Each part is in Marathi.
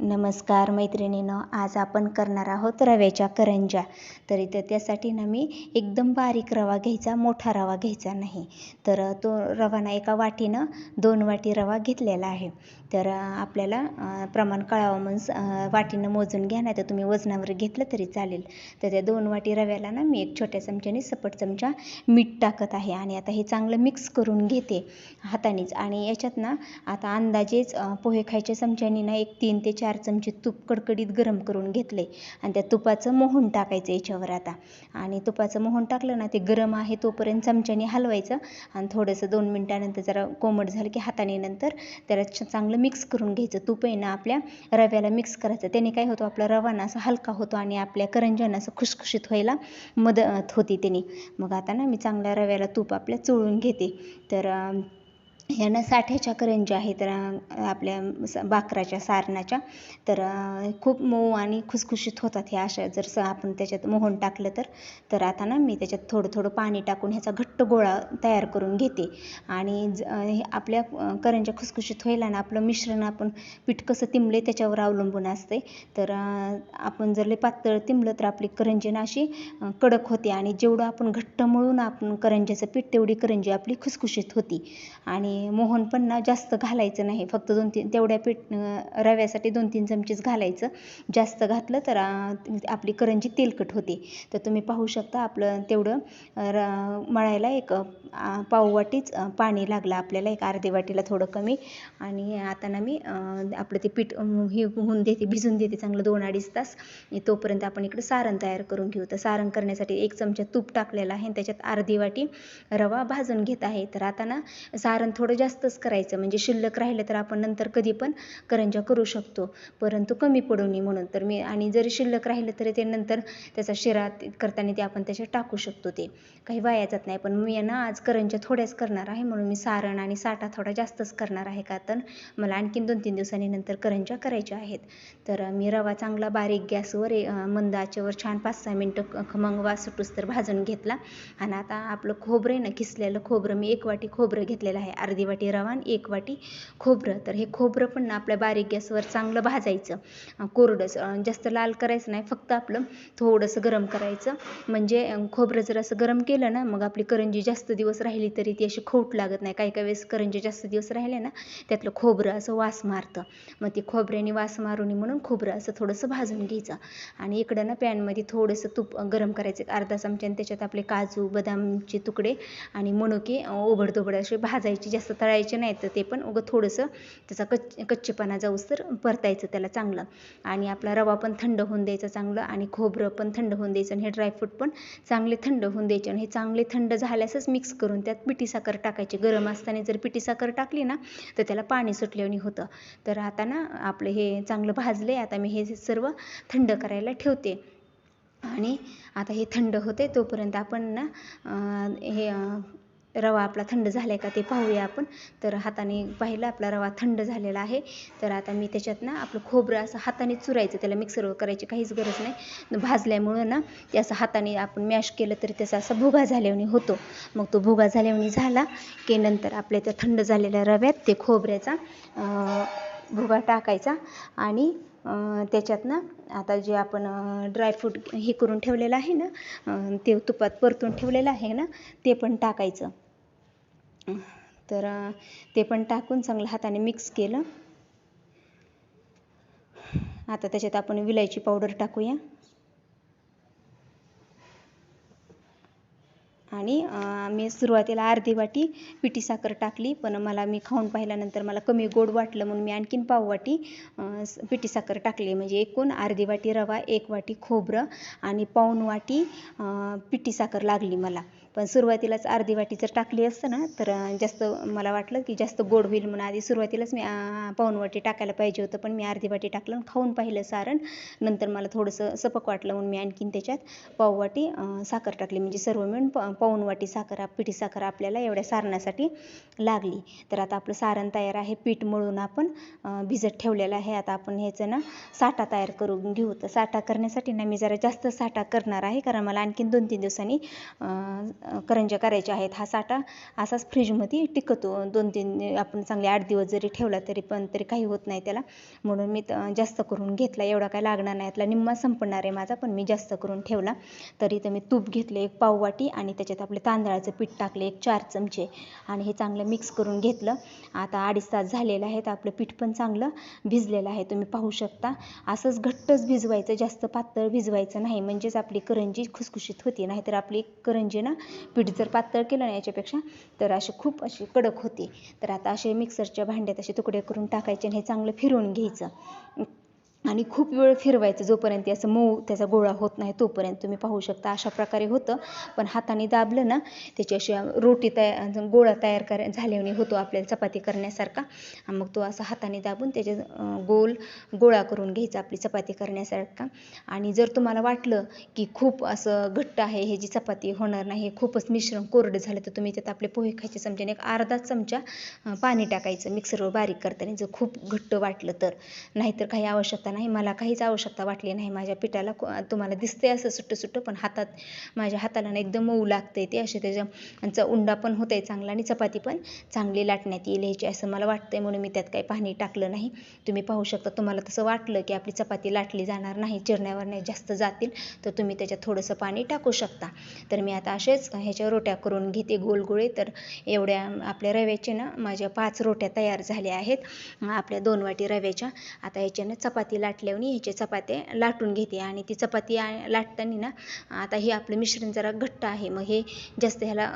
नमस्कार मैत्रिणीनं आज आपण करणार आहोत रव्याच्या करंज्या. तर इथं त्यासाठी ना मी एकदम बारीक रवा घ्यायचा मोठा रवा घ्यायचा नाही. तर तो रवा ना एका वाटीनं दोन वाटी रवा घेतलेला आहे. तर आपल्याला प्रमाण कळावं म्हणून वाटीनं मोजून घ्या नाही तर तुम्ही वजनावर घेतलं तरी चालेल. तर त्या दोन वाटी रव्याला ना मी एक छोट्या चमच्याने सपट चमचा मीठ टाकत आहे आणि आता हे चांगलं मिक्स करून घेते हातानेच. आणि याच्यात ना आता अंदाजेच पोहे खायच्या चमच्याने ना एक तीन ते चार चार चमचे तूप कडकडीत गरम करून घेतले. आणि त्या तुपाचं मोहन टाकायचं याच्यावर आता. आणि तुपाचं मोहन टाकलं ना ते गरम आहे तोपर्यंत चमच्याने हलवायचं. आणि थोडंसं दोन मिनटानंतर जरा कोमट झालं की हाताने नंतर त्याला चांगलं मिक्स करून घ्यायचं. तूप आहे ना आपल्या रव्याला मिक्स करायचं. त्याने काय होतं आपला रवा ना असा हलका होतो आणि आपल्या करंजांना असं खुशखुशीत व्हायला मदत होती त्याने. मग आता ना मी चांगल्या रव्याला तूप आपल्या चोळून घेते. तर ह्यानं साठ्याच्या करंज्या आहेत तर आपल्या बाकराच्या सारणाच्या. तर खूप मऊ आणि खुसखुशीत होतात ह्या अशा. जर स आपण त्याच्यात मोहन टाकलं तर तर आता ना मी त्याच्यात थोडं थोडं पाणी टाकून ह्याचा घट्ट गोळा तयार करून घेते. आणि ज आपल्या करंज्या खुसखुशीत व्हायला ना आपलं मिश्रण आपण पीठ कसं तिंबले त्याच्यावर अवलंबून असते. तर आपण जर लई पातळ तिंबलं तर आपली करंजी ना अशी कडक होते. आणि जेवढं आपण घट्ट मळून आपण करंज्याचं पीठ तेवढी करंजी आपली खुसखुशीत होती. आणि मोहन पण ना जास्त घालायचं नाही. फक्त दोन तीन तेवढ्या पीठ रव्यासाठी दोन तीन चमचेच घालायचं. जास्त घातलं तर आपली करंजी तेलकट होते. तर तुम्ही पाहू शकता आपलं तेवढं र मळायला एक पाववाटीच पाणी लागलं आपल्याला. एक अर्धी वाटीला थोडं कमी. आणि आता ना मी आपलं ते पीठ हे होऊन देते भिजून देते चांगलं दोन अडीच तास. तोपर्यंत आपण इकडं सारण तयार करून घेऊ. तर सारण करण्यासाठी एक चमचा तूप टाकलेला आहे. त्याच्यात अर्धी वाटी रवा भाजून घेत आहे. तर आता ना सारण थोडं थोडं जास्तच करायचं. म्हणजे शिल्लक राहिलं तर आपण नंतर कधी पण करंजा करू शकतो. परंतु कमी पडू नये म्हणून तर मी आणि जरी शिल्लक राहिलं तरी ते नंतर त्याचा शिरा करताना ते आपण त्याच्यात टाकू शकतो ते. काही वाया जात नाही. पण मी ना आज करंजा थोड्याच करणार आहे. म्हणून मी सारण आणि साठा थोडा जास्तच करणार आहे. का तर मला आणखीन दोन तीन दिवसांनी नंतर करंजा करायच्या आहेत. तर मी रवा चांगला बारीक गॅसवर मंद आचेवर छान पाच सहा मिनटं खमंग वास सुटूस तर भाजून घेतला. आणि आता आपलं खोबरं आहे ना किसलेलं खोबरं मी एक वाटी खोबरं घेतलेलं आहे. अर्धी वाटी रवा आणि एक वाटी खोबरं. तर हे खोबरं पण ना आपल्या बारीक गॅसवर चांगलं भाजायचं. कोरडंच जास्त लाल करायचं नाही. फक्त आपलं थोडंसं गरम करायचं. म्हणजे खोबरं जर असं गरम केलं ना मग आपली करंजी जास्त दिवस राहिली तरी ती अशी खोट लागत नाही. काही काही वेळेस करंजी जास्त दिवस राहिले ना त्यातलं खोबरं असं वास मारतं. मग ती खोबऱ्याने वास मारू नये म्हणून खोबरं असं थोडंसं भाजून घ्यायचं. आणि इकडं ना पॅनमध्ये थोडंसं तूप गरम करायचं. अर्धा चमचा आणि त्याच्यात आपले काजू बदामचे तुकडे आणि मनुके ओबडधोबड असे भाजायचे जास्त तळायचे नाही तर ते पण उगं थोडंसं त्याचा कच् कच्चेपणा जाऊसर तर परतायचं त्याला चांगलं. आणि आपला रवा पण थंड होऊन द्यायचा चांगलं आणि खोबरं पण थंड होऊन द्यायचं आणि हे ड्रायफ्रूट पण चांगले थंड होऊन द्यायचे आणि हे चांगले थंड झाल्यासच मिक्स करून त्यात पिठी साखर टाकायची. गरम असताना जर पिठी साखर टाकली ना तर त्याला पाणी सुटल्याने होतं. तर आता ना आपलं हे चांगलं भाजले आता मी हे सर्व थंड करायला ठेवते. आणि आता हे थंड होते तोपर्यंत आपण ना हे रवा आपला थंड झाला आहे का ते पाहूया आपण. तर हाताने पाहिलं आपला रवा थंड झालेला आहे. तर आता मी त्याच्यात ना आपलं खोबरं असं हाताने चुरायचं त्याला मिक्सरवर करायची काहीच गरज नाही. भाजल्यामुळं ना ते असं हाताने आपण मॅश केलं तरी त्याचा असा भुगा झाल्याने होतो. मग तो भुगा झाल्याने झाला की नंतर आपल्या त्या थंड झालेल्या रव्यात ते खोबऱ्याचा भुगा टाकायचा आणि त्याच्यात ना आता जे आपण ड्रायफ्रूट हे करून ठेवलेलं आहे ना ते तुपात परतून ठेवलेलं आहे ना ते पण टाकायचं. तर ते पण टाकून चांगलं हाताने मिक्स केलं. आता त्याच्यात आपण विलायची पावडर टाकूया. आणि मी सुरुवातीला अर्धी वाटी पिठी साखर टाकली. पण मला मी खाऊन पाहिल्यानंतर मला कमी गोड वाटलं म्हणून मी आणखीन पाव वाटी पिठी साखर टाकली. म्हणजे एकूण अर्धी वाटी रवा एक वाटी खोबरं आणि पाऊण वाटी पिठी साखर लागली मला. पण सुरुवातीलाच अर्धी वाटी जर टाकली असतं ना तर जास्त मला वाटलं की जास्त गोड होईल म्हणून आधी सुरुवातीलाच मी पाऊण वाटी टाकायला पाहिजे होतं. पण मी अर्धी वाटी टाकलं खाऊन पाहिलं सारण. नंतर मला थोडंसं सपक वाटलं म्हणून मी आणखीन त्याच्यात पाव वाटी साखर टाकली. म्हणजे सर्व मिळून पाऊण वाटी साखर पिठी साखर आपल्याला एवढ्या सारणासाठी लागली. तर आता आपलं सारण तयार आहे. पीठ मळून आपण भिजत ठेवलेलं आहे. आता आपण ह्याचं ना साठा तयार करून घेऊ. तर साठा करण्यासाठी ना मी जरा जास्त साठा करणार आहे. कारण मला आणखीन दोन तीन दिवसांनी करंज्या करायच्या आहेत. हा साठा असाच फ्रीजमध्ये टिकतो. दोन तीन आपण चांगले आठ दिवस जरी ठेवला तरी पण तरी काही होत नाही त्याला. म्हणून मी जास्त करून घेतला. एवढा काय लागणार नाही. यातला निम्मा संपणार आहे माझा पण मी जास्त करून ठेवला. तर इथं मी तूप घेतलं एक पाववाटी आणि त्याच्यात आपले तांदळाचं पीठ टाकले एक चार चमचे. आणि हे चांगलं मिक्स करून घेतलं. आता अडीच तास झालेलं आहे तर आपलं पीठ पण चांगलं भिजलेलं आहे. तुम्ही पाहू शकता. असंच घट्टच भिजवायचं. जास्त पातळ भिजवायचं नाही. म्हणजेच आपली करंजी खुसखुशीत होती. नाहीतर आपली करंजी ना पीठ जर पातळ केलं ना याच्यापेक्षा तर अशी खूप अशी कडक होती. तर आता असे मिक्सरच्या भांड्यात असे तुकडे करून टाकायचे आणि हे चांगलं फिरवून घ्यायचं. आणि खूप वेळ फिरवायचं जोपर्यंत असं मऊ त्याचा गोळा होत नाही तोपर्यंत तुम्ही पाहू शकता अशा प्रकारे होतं. पण हाताने दाबलं ना त्याची अशी रोटी तयार गोळा तयार कर झाल्याने होतो आपल्याला चपाती करण्यासारखा. आणि मग तो असा हाताने दाबून त्याचे गोल गोळा करून घ्यायचा आपली चपाती करण्यासारखा. आणि जर तुम्हाला वाटलं की खूप असं घट्ट आहे हे जी चपाती होणार नाही हे खूपच मिश्रण कोरडं झालं तर तुम्ही त्यात आपले पोहे खायचे चमच्याने एक अर्धा चमचा पाणी टाकायचं मिक्सरवर बारीक करताना जर खूप घट्ट वाटलं तर. नाहीतर काही आवश्यकता नाही नाही मला काहीच आवश्यकता वाटली नाही. माझ्या पिठाला तुम्हाला दिसते असं सुट्टं सुट्टं पण हातात माझ्या हाताला ना एकदम मऊ लागते ते असे त्याच्या उंडा पण होतंय चांगला आणि चपाती पण चांगली लाटण्यात येईल ह्याची असं मला वाटतंय. म्हणून मी त्यात काही पाणी टाकलं नाही. तुम्ही पाहू शकता तुम्हाला तसं वाटलं की आपली चपाती लाटली जाणार नाही चिरण्यावर नाही जास्त जातील तर तुम्ही त्याच्यात थोडंसं पाणी टाकू शकता. तर मी आता असेच ह्याच्या रोट्या करून घेते गोलगोळे. तर एवढ्या आपल्या रव्याचे ना माझ्या पाच रोट्या तयार झाल्या आहेत. आपल्या दोन वाटी रव्याच्या. आता ह्याच्यानं चपाती लाटल्याने ह्याचे चपात्या लाटून घेते आणि ती चपाती लाटताना ना आता हे आपलं मिश्रण जरा घट्ट आहे मग हे जास्त ह्याला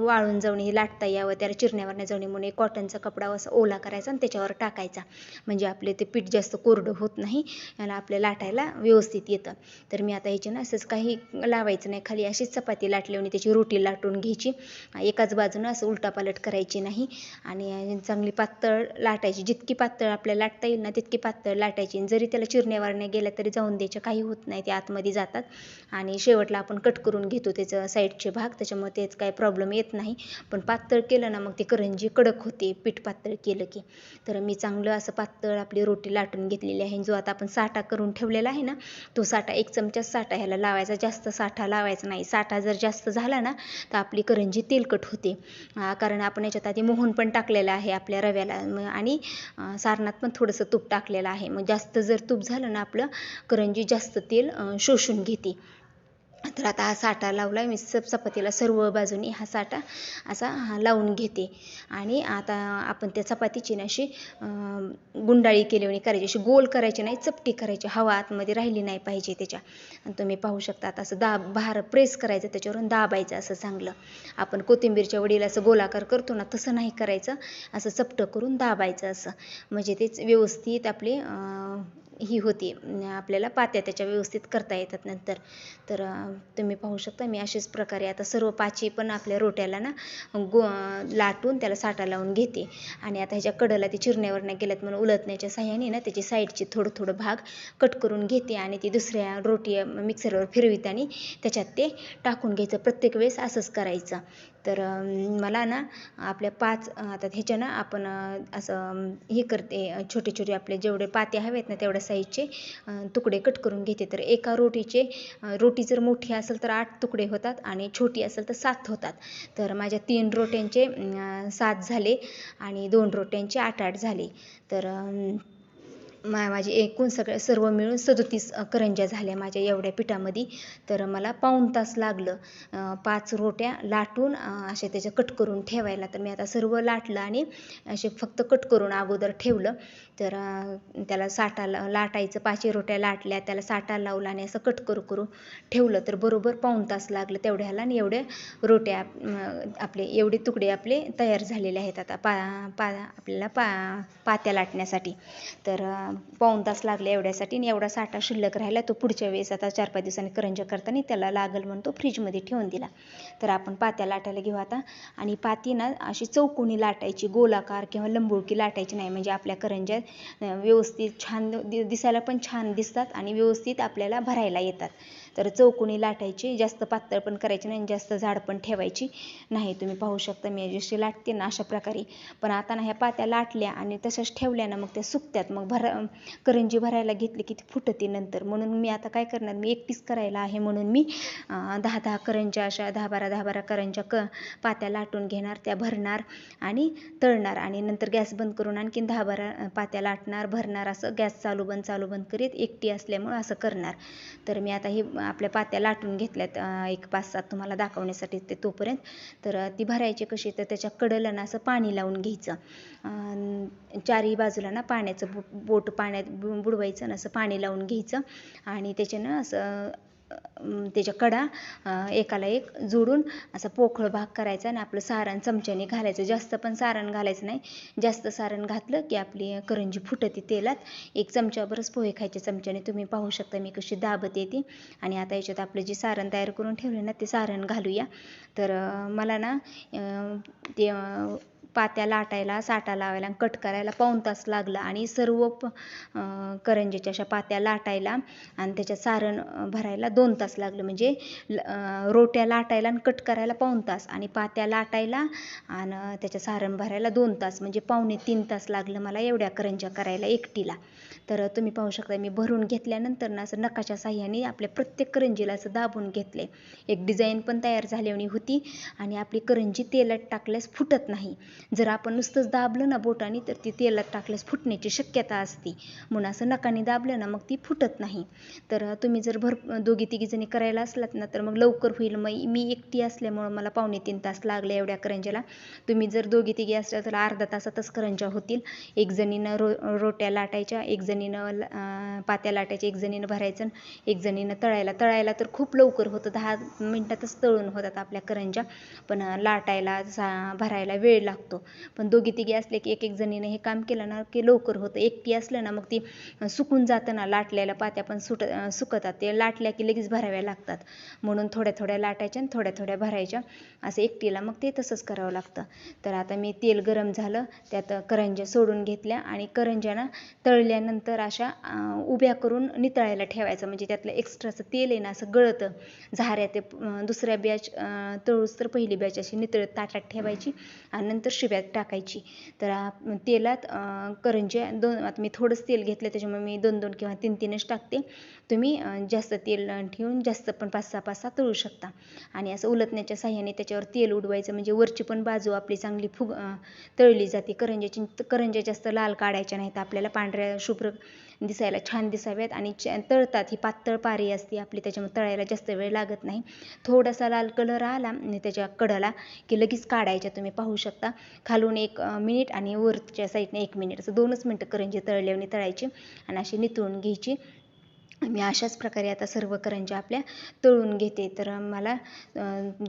वाळून जाऊन हे लाटता यावं त्याला चिरण्यावर जाऊन म्हणून कॉटनचा कपडा असा ओला करायचा आणि त्याच्यावर टाकायचा. म्हणजे आपले ते पीठ जास्त कोरडं होत नाही याला आपल्या लाटायला व्यवस्थित येतं. तर मी आता ह्याची ना असंच काही लावायचं नाही खाली अशीच चपाती लाटल्याने त्याची रोटी लाटून घ्यायची. एकाच बाजूनं असं उलटापालट करायची नाही आणि चांगली पातळ लाटायची. जितकी पातळ आपल्याला लाटता येईल ना तितकी पातळ लाटायची जर जरी त्याला चिरण्यावर गेल्या तरी जाऊन द्यायचं काही होत नाही ते आतमध्ये जातात. आणि शेवटला आपण कट करून घेतो त्याचं साईडचे भाग. त्याच्यामुळे तेच काही प्रॉब्लेम येत नाही. पण पातळ केलं ना मग ते करंजी कडक होते. पीठ पातळ केलं की. तर मी चांगलं असं पातळ आपली रोटी लाटून घेतलेली आहे. जो आता आपण साठा करून ठेवलेला आहे ना तो साठा एक चमचा साठा ह्याला लावायचा. जास्त साठा लावायचा नाही. साठा जर जास्त झाला ना तर आपली करंजी तेलकट होते. कारण आपण याच्यात आधी मोहन पण टाकलेलं आहे आपल्या रव्याला. आणि सारणात पण थोडंसं तूप टाकलेलं आहे. मग जास्त जर तूप झालं ना आपलं करंजी जास्त तेल शोषून घेते. तर आता हा साठा लावला मी सब चपातीला सर्व बाजूनी हा साठा असा हा लावून घेते. आणि आता आपण त्या चपातीची ना अशी गुंडाळी केली करायची. अशी गोल करायची नाही चपटी करायची. हवा आतमध्ये राहिली नाही पाहिजे त्याच्या. आणि तुम्ही पाहू शकता आता असं दाब भार प्रेस करायचं त्याच्यावरून दाबायचं असं चांगलं. आपण कोथिंबीरच्या वडीला असं गोलाकार करतो ना तसं नाही करायचं. असं चपटं करून दाबायचं असं. म्हणजे तेच व्यवस्थित आपले ही होती. आपल्याला पात्या त्याच्या व्यवस्थित करता येतात नंतर. तर तुम्ही पाहू शकता मी अशाच प्रकारे आता सर्व पाची पण आपल्या रोट्याला ना गो लाटून त्याला साठा लावून घेते. आणि आता ह्याच्या कडला ते चिरण्यावर नाही गेल्यात म्हणून उलटण्याच्या साह्याने ना त्याची साईडचे थोडं थोडं भाग कट करून घेते आणि ती दुसऱ्या रोटी मिक्सरवर फिरविते आणि त्याच्यात ते टाकून घ्यायचं. प्रत्येक वेळेस असंच करायचं. तर मला ना आपल्या पाच आता ह्याच्या ना आपण असं हे करते छोटे छोटे आपले जेवढे पाते हवेत ना तेवढ्या साईजचे तुकडे कट करून घेते. तर एका रोटीचे रोटी जर मोठी असेल तर आठ तुकडे होतात आणि छोटी असेल तर सात होतात. तर माझ्या तीन रोट्यांचे सात झाले आणि दोन रोट्यांचे आठ आठ झाले. तर मा माझे एकूण सगळ्या सर्व मिळून सदोतीस करंज्या झाल्या माझ्या एवढ्या पिठामध्ये. तर मला पाऊण तास लागलं. पाच रोट्या लाटून असे त्याच्या कट करून ठेवायला. तर मी आता सर्व लाटलं आणि असे फक्त कट करून अगोदर ठेवलं. तर त्याला साठा ला- लाटायचं. पाचशे रोट्या लाटल्या त्याला साठा लावला आणि असं कट करू करू ठेवलं. तर बरोबर पाऊण तास लागलं तेवढ्याला आणि एवढ्या रोट्या आपले एवढे तुकडे आपले तयार झालेले आहेत आता पा पा आपल्याला पा पात्या लाटण्यासाठी. तर पाऊन पाऊण तास लागले एवढ्यासाठी आणि एवढा साठा शिल्लक राहिला तो पुढच्या वेळेस आता चार पाच दिवसांनी करंजा करताना त्याला लागल म्हणून तो फ्रीजमध्ये ठेवून दिला. तर आपण पात्या लाटायला घेऊ आता. आणि पाती ना अशी चौकोनी लाटायची गोलाकार किंवा लंबुळकी लाटायची नाही. म्हणजे आपल्या करंज्या व्यवस्थित छान दि- दिसायला पण छान दिसतात आणि व्यवस्थित आपल्याला भरायला येतात. तर चौकोनी लाटायची जास्त पातळ पण करायची नाही आणि जास्त झाड पण ठेवायची नाही. तुम्ही पाहू शकता मी जशी लाटते ना अशा प्रकारे. पण आता ना ह्या पात्या लाटल्या आणि तशाच ठेवल्या ना मग त्या सुकत्यात. मग भरा करंजी भरायला घेतली की ती फुटते नंतर. म्हणून मी आता काय करणार मी एकटीच करायला आहे म्हणून मी दहा दहा करंज्या अशा दहा बारा दहा बारा करंज्या क पात्या लाटून घेणार त्या भरणार आणि तळणार आणि नंतर गॅस बंद करून आणखीन दहा बारा पात्या लाटणार भरणार. असं गॅस चालू बंद चालू बंद करीत एकटी असल्यामुळं असं करणार. तर मी आता हे आपल्या पात्या लाटून घेतल्यात एक पाच सात तुम्हाला दाखवण्यासाठी ते तोपर्यंत. तर ती भरायची कशी तर त्याच्या कडलं ना असं पाणी लावून घ्यायचं. चारही बाजूला ना पाण्याचं बो बोट पाण्यात बु- बुडवायचं ना असं पाणी लावून घ्यायचं. आणि त्याच्यानं असं त्याच्या कडा एकाला एक जोडून असा पोकळ भाग करायचा आणि आपलं सारण चमच्याने घालायचं. जास्त पण सारण घालायचं नाही. जास्त सारण घातलं की आपली करंजी फुटते तेलात. एक चमच्यावरच पोहे खायचे चमच्याने. तुम्ही पाहू शकता मी कशी दाबते ती आणि आता याच्यात आपलं जे सारण तयार करून ठेवले ना ते सारण घालूया. तर मला ना ते पात्या लाटायला साठा लावायला आणि कट करायला पाऊण तास लागला. आणि सर्व प करंजीच्या अशा पात्या लाटायला आणि त्याच्यात सारण भरायला दोन तास लागलं. म्हणजे ल- रोट्या लाटायला आणि कट करायला पाऊण तास आणि पात्या लाटायला आणि त्याच्या सारण भरायला दोन तास. म्हणजे पावणे तीन तास लागलं मला एवढ्या करंज्या करायला एकटीला. तर तुम्ही पाहू शकता मी भरून घेतल्यानंतर ना असं नकाच्या साह्याने आपल्या प्रत्येक करंजीला असं दाबून घेतले. एक डिझाईन पण तयार झाल्याने होती आणि आपली करंजी तेलात टाकल्यास फुटत नाही. जर आपण नुसतंच दाबलं ना बोटाने तर ती तेलात टाकल्यास फुटण्याची शक्यता असते. म्हणून असं नकाने दाबलं ना मग ती फुटत नाही. तर तुम्ही जर भर दोघी तिघीजणी करायला असलात ना तर मग लवकर होईल. मग मी एकटी असल्यामुळं मला पावणे तीन तास लागले एवढ्या करंज्याला. तुम्ही जर दोघी तिघी असल्या तर अर्धा तासातच करंज्या होतील. एक जणीनं रो रोट्या लाटायच्या एक जणीनं पात्या लाटायच्या एक जणीनं भरायचं आणि एक जणीनं तळायला. तळायला तर खूप लवकर होतं दहा मिनटातच तळून होतात आपल्या करंज्या. पण लाटायला सा भरायला वेळ लागतो. पण दोघी तिघी असले की एक एक जणीनं हे काम केलं ना की लवकर होतं. एकटी असलं ना मग ती सुकून जातं ना लाटल्याला पात्या पण सुट सुकतात. ते लाटल्या की लगेच भराव्या लागतात. म्हणून थोड्या थोड्या लाटायच्या आणि थोड्या थोड्या भरायच्या. असं एकटीला मग ते तसंच करावं लागतं. तर आता मी तेल गरम झालं. त्यात करंज्या सोडून घेतल्या आणि करंज्यानं तळल्यानंतर अशा उभ्या करून नितळायला ठेवायचं. म्हणजे त्यातलं एक्स्ट्राचं तेल आहे ना असं गळतं. झाऱ्या ते दुसऱ्या बॅच तळूस तर पहिली बॅच अशी नितळत ताटात ठेवायची. आणि नंतर शिव्यात टाकायची. तर तेलात करंज्या दोन आता मी थोडंच तेल घेतलं त्याच्यामुळे मी दोन दोन किंवा तीन तीनच टाकते. तुम्ही जास्त तेल ठेवून जास्त पण पाच सहा पाच सहा तळू शकता. आणि असं उलटण्याच्या साह्याने त्याच्यावर तेल उडवायचं म्हणजे वरची पण बाजू आपली चांगली फुग तळली जाते. करंज्याची करंज्या जास्त लाल काढायच्या नाहीत. आपल्याला पांढऱ्या शुभ्र दिसायला छान दिसाव्यात आणि च- तळतात. ही पातळ पारी असते आपली त्याच्यामुळे तळायला जास्त वेळ लागत नाही. थोडासा लाल कलर आला आणि त्याच्या कडाला की लगेच काढायच्या तुम्ही पाहू शकता. खालून एक मिनिट आणि वरच्या साईडने एक मिनिट. असं दोनच मिनटं करंजी तळल्याने तळायची आणि अशी नितळून घ्यायची. मी अशाच प्रकारे आता सर्व करंज्या आपल्या तळून घेते. तर मला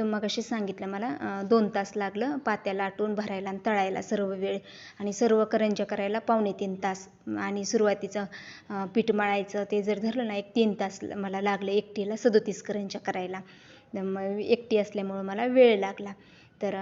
मग अशी सांगितलं मला दोन तास लागलं पात्या लाटून भरायला आणि तळायला सर्व वेळ आणि सर्व करंज्या करायला पावणे तीन तास आणि सुरुवातीचं पीठ मळायचं ते जर धरलं ना एक तीन तास मला लागलं एकटीला सदोतीस करंज्या करायला. मग एकटी असल्यामुळं मला वेळ लागला. तर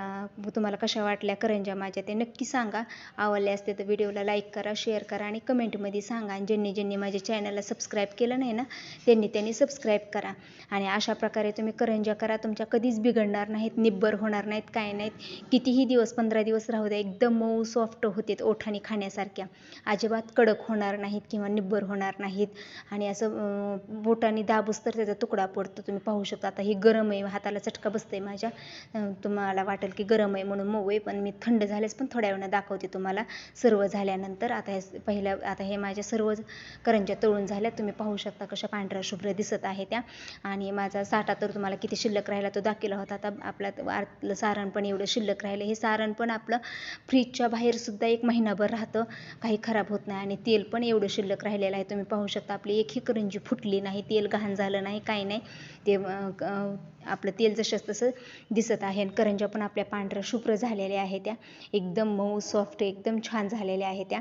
तुम्हाला कशा वाटल्या करंज्या माझ्या ते नक्की सांगा. आवडले असते तर व्हिडिओला लाईक करा शेअर करा आणि कमेंटमध्ये सांगा. आणि ज्यांनी ज्यांनी माझ्या चॅनलला सबस्क्राईब केलं नाही ना त्यांनी त्यांनी सबस्क्राईब करा. आणि अशा प्रकारे तुम्ही करंज्या करा. तुमच्या कधीच बिघडणार नाहीत निब्बर होणार नाहीत काय नाहीत. कितीही दिवस पंधरा दिवस राहू द्या एकदम मऊ सॉफ्ट होतात ओठाने खाण्यासारख्या. अजिबात कडक होणार नाहीत किंवा निब्बर होणार नाहीत. आणि असं बोटाने दाबूस तर त्याचा तुकडा पडतो. तुम्ही पाहू शकता. आता ही गरम आहे हाताला चटका बसतंय माझ्या. तुम्हाला वाटेल की गरम आहे म्हणून मऊ आहे पण मी थंड झाल्यास पण थोड्या वेळानं दाखवते तुम्हाला. सर्व झाल्यानंतर आता हे पहिल्या आता हे माझ्या सर्व करंज्या तळून झाल्या. तुम्ही पाहू शकता कशा पांढऱ्या शुभ्र दिसत आहे त्या. आणि माझा साठा तर तुम्हाला किती शिल्लक राहिला तो दाखवला होता. आता आपल्या आतलं सारण पण एवढं शिल्लक राहिलं. हे सारण पण आपलं फ्रीजच्या बाहेरसुद्धा एक महिनाभर राहतं. काही खराब होत नाही आणि तेल पण एवढं शिल्लक राहिलेलं आहे. तुम्ही पाहू शकता आपली एकही करंजी फुटली नाही तेल घाण झालं नाही काही नाही. ते आपलं तेल जसं तसं दिसत आहे आणि करंज्या पण पण आपल्या पांढऱ्या शुभ्र झालेल्या आहे त्या. एकदम मऊ सॉफ्ट एकदम छान झालेल्या आहे त्या.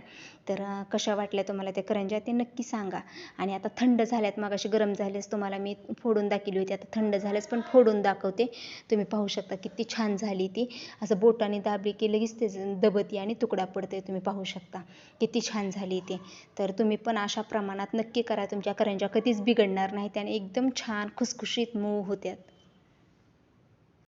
तर कशा वाटल्या तुम्हाला त्या करंज्या? ते नक्की सांगा. आणि आता थंड झाल्यात मग अशी गरम झाल्यास तुम्हाला मी फोडून दाखवली होती. आता थंड झाल्यास पण फोडून दाखवते. तुम्ही पाहू शकता किती छान झाली ती. असं बोटाने दाबली की लगेच ते दबती आणि तुकडा पडते तुम्ही पाहू शकता. किती छान झाली ती. तर तुम्ही पण अशा प्रमाणात नक्की करा. तुमच्या करंज्या कधीच बिघडणार नाहीत आणि एकदम छान खुसखुशीत मऊ होत्यात.